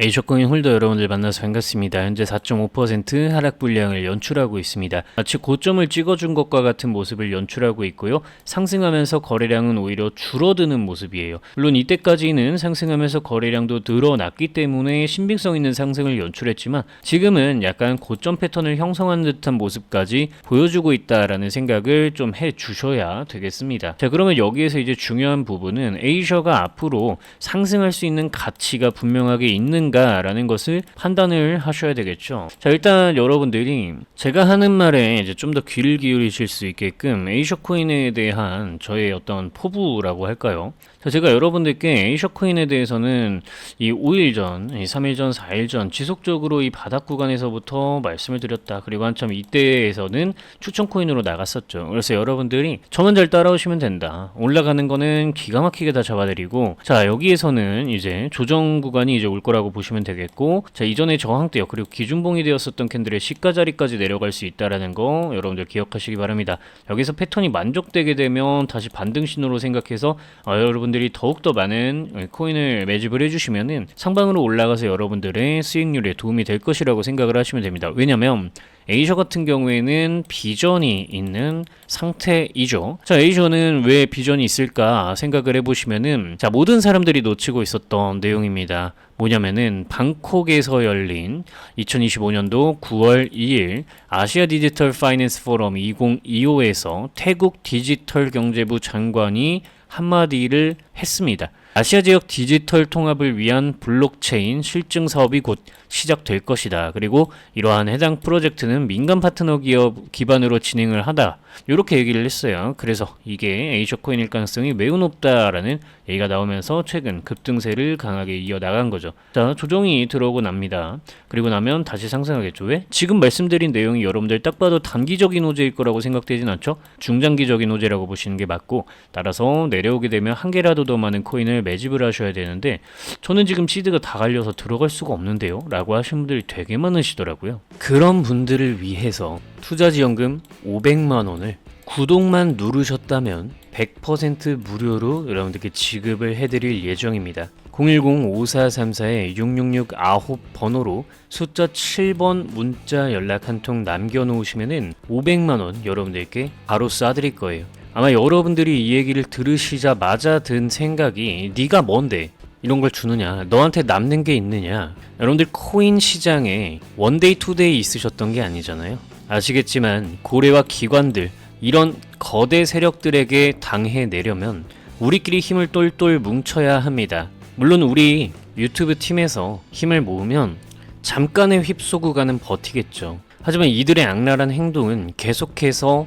A쇼코인 홀더 여러분들 만나서 반갑습니다. 현재 4.5% 하락 불량을 연출하고 있습니다. 마치 고점을 찍어준 것과 같은 모습을 연출하고 있고요. 상승하면서 거래량은 오히려 줄어드는 모습이에요. 물론 이때까지는 상승하면서 거래량도 늘어났기 때문에 신빙성 있는 상승을 연출했지만 지금은 약간 고점 패턴을 형성한 듯한 모습까지 보여주고 있다라는 생각을 좀 해 주셔야 되겠습니다. 자, 그러면 여기에서 이제 중요한 부분은 에이셔가 앞으로 상승할 수 있는 가치가 분명하게 있는 가라는 것을 판단을 하셔야 되겠죠. 자, 일단 여러분들이 제가 하는 말에 이제 좀 더 귀를 기울이실 수 있게끔 에이셔 코인에 대한 저의 어떤 포부라고 할까요? 자, 제가 여러분들께 에이셔 코인에 대해서는 이 5일 전, 이 3일 전, 4일 전 지속적으로 이 바닥 구간에서부터 말씀을 드렸다. 그리고 한참 이때에서는 추천 코인으로 나갔었죠. 그래서 여러분들이 저만 잘 따라오시면 된다. 올라가는 거는 기가 막히게 다 잡아드리고 자, 여기에서는 이제 조정 구간이 이제 올 거라고 보시면 되겠고 자, 이전에 저항대요. 그리고 기준봉이 되었었던 캔들의 시가 자리까지 내려갈 수 있다라는 거 여러분들 기억하시기 바랍니다. 여기서 패턴이 만족되게 되면 다시 반등 신호로 생각해서 어, 여러분들이 더욱더 많은 코인을 매집을 해주시면은 상방으로 올라가서 여러분들의 수익률에 도움이 될 것이라고 생각을 하시면 됩니다. 왜냐면 에이셔 같은 경우에는 비전이 있는 상태이죠. 자, 에이셔는 왜 비전이 있을까 생각을 해보시면은 자, 모든 사람들이 놓치고 있었던 내용입니다. 뭐냐면은 방콕에서 열린 2025년도 9월 2일 아시아 디지털 파이낸스 포럼 2025에서 태국 디지털 경제부 장관이 한마디를 했습니다. 아시아 지역 디지털 통합을 위한 블록체인 실증 사업이 곧 시작될 것이다. 그리고 이러한 해당 프로젝트는 민간 파트너 기업 기반으로 진행을 하다. 이렇게 얘기를 했어요. 그래서 이게 에이셔 코인일 가능성이 매우 높다라는 얘기가 나오면서 최근 급등세를 강하게 이어나간 거죠. 자, 조정이 들어오고 납니다. 그리고 나면 다시 상승하겠죠. 왜? 지금 말씀드린 내용이 여러분들 딱 봐도 단기적인 호재일 거라고 생각되진 않죠? 중장기적인 호재라고 보시는 게 맞고 따라서 내려오게 되면 한 개라도 더 많은 코인을 매집을 하셔야 되는데 저는 지금 시드가 다 갈려서 들어갈 수가 없는데요. 라고 하신 분들이 되게 많으시더라고요. 그런 분들을 위해서 투자지원금 500만 원을 구독만 누르셨다면 100% 무료로 여러분들께 지급을 해드릴 예정입니다. 010-5434-6669 번호로 숫자 7번 문자 연락 한 통 남겨놓으시면은 500만원 여러분들께 바로 쏴드릴 거예요. 아마 여러분들이 이 얘기를 들으시자마자 든 생각이 네가 뭔데? 이런 걸 주느냐? 너한테 남는 게 있느냐? 여러분들 코인 시장에 원데이 투데이 있으셨던 게 아니잖아요. 아시겠지만 고래와 기관들 이런 거대 세력들에게 당해내려면 우리끼리 힘을 똘똘 뭉쳐야 합니다. 물론 우리 유튜브 팀에서 힘을 모으면 잠깐의 휩쏘고 가는 버티겠죠. 하지만 이들의 악랄한 행동은 계속해서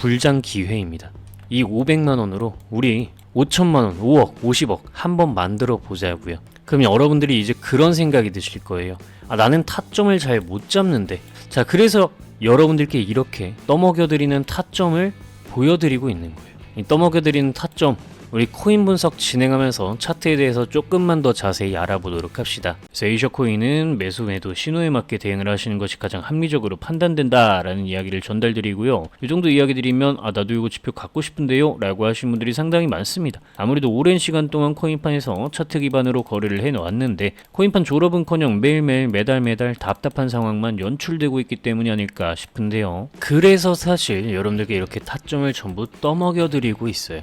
불장 기회입니다. 이 500만 원으로 우리 5천만 원, 5억, 50억 한번 만들어 보자고요. 그럼 여러분들이 이제 그런 생각이 드실 거예요. 아, 나는 타점을 잘 못 잡는데. 자, 그래서 여러분들께 이렇게 떠먹여드리는 타점을 보여드리고 있는 거예요. 이 떠먹여드리는 타점, 우리 코인 분석 진행하면서 차트에 대해서 조금만 더 자세히 알아보도록 합시다. 에이셔 코인은 매수 매도 신호에 맞게 대응을 하시는 것이 가장 합리적으로 판단된다라는 이야기를 전달드리고요. 이 정도 이야기 드리면 아 나도 이거 지표 갖고 싶은데요 라고 하시는 분들이 상당히 많습니다. 아무래도 오랜 시간 동안 코인판에서 차트 기반으로 거래를 해놓았는데 코인판 졸업은커녕 매일매일 매달 매달 답답한 상황만 연출되고 있기 때문이 아닐까 싶은데요. 그래서 사실 여러분들께 이렇게 타점을 전부 떠먹여드리고 있어요.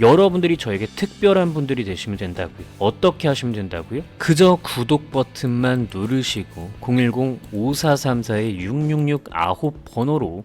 여러분들이 저에게 특별한 분들이 되시면 된다고요. 어떻게 하시면 된다고요? 그저 구독 버튼만 누르시고 010-5434-6669 번호로